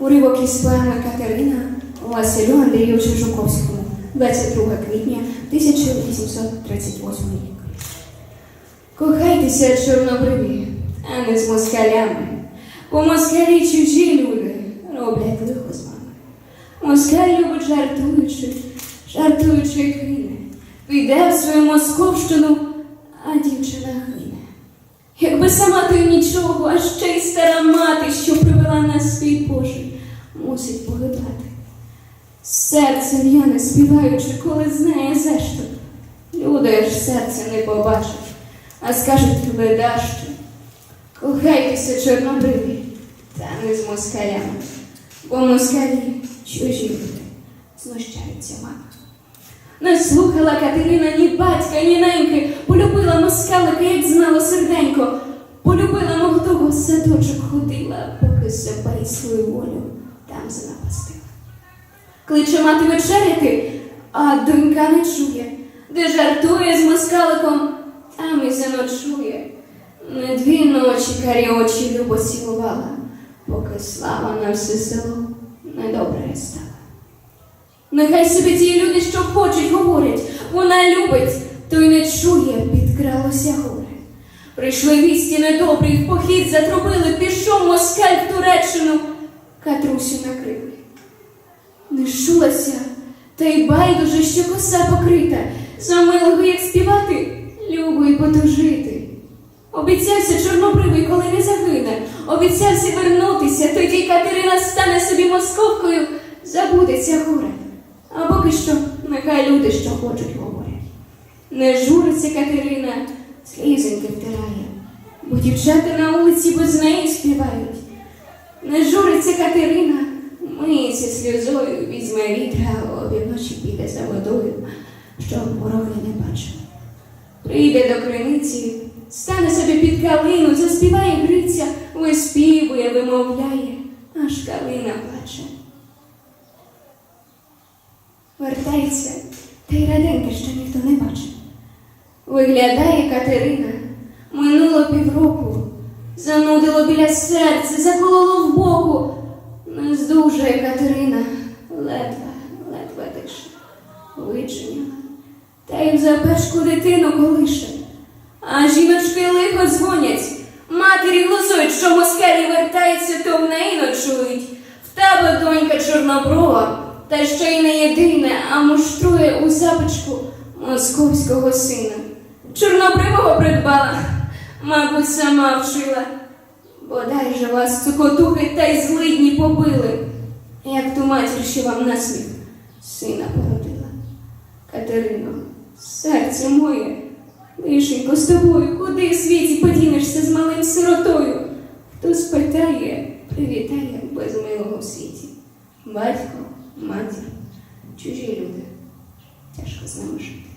Уривок із поеми Катерина Василю Андрійовичу Жуковському, 22 квітня 1838 рік. Кохайтеся, чорнобриві, а не з москалями. Бо москалі чужі люди роблять лихо з вами. Москаль любить жартуючи, жартуючи кине. Піде в свою московщину, а дівчина. Якби сама й нічого, а ще й стара мати, що привела нас свій Божий, мусить погибати. Серцем я не співаючи, коли знає за що. Люди ж серця не побачать, а скажуть ледащо. Кохайтеся, чорнобриві, та не з москалями, бо москалі чужі люди знущаються мами. Не слухала Катерина ні батька, ні неньки, полюбила москалика, як знало серденько, полюбила молодого з садочок ходила, поки себе і свою волю там занапастила. Кличе мати вечеряти, а донька не чує, де жартує з москаликом, там і заночує. Не дві ночі карі очі любо цілувала, поки слава на все село недобре стала. Нехай собі ті люди, що хочуть, говорять, вона любить, то й не чує, підкралося горе. Прийшли вісті недобрі, в похід затрубили, пішов москаль в Туреччину, Катрусю накрили. Не шулася, та й байдуже, що коса покрита, за милого, як співати, любо й потужити. Обіцявся чорнобривий, коли не загине, обіцявся вернутися, тоді Катерина стане собі московкою, забудеться горе. А поки що нехай люди, що хочуть, говорять. Не журиться Катерина, слізеньки втирає, бо дівчата на вулиці без неї співають. Не журиться Катерина, миється сльозою, візьме вітра, обівночі піде за водою, щоб вороги не бачили. Прийде до криниці, стане собі під калину, заспіває гриця, виспівує, вимовляє, аж калина плаче. Вертається, та й раденьки ще ніхто не бачив. Виглядає Катерина, минуло півроку, занудило біля серця, закололо в боку. Не здужує Катерина, ледве, ледве дише, вичиняла, та й в запечку дитину колише. А жіночки лихо дзвонять, матері глузують, що москалі вертаються, то в неї ночують. В тебе донька чорноброва, та ще й не єдине, а муштрує у запечку московського сина. Чорнобривого придбала, мабуть, сама вшила. Бодай же вас цукотухи та й злидні побили, як ту матір, що вам на сміх сина породила. Катерино, серце моє, лишенько з тобою, куди в світі подінешся з малим сиротою? Хто спитає, привітає без милого світі. Батько, матір, чужі люди. Тяжко з ними жити.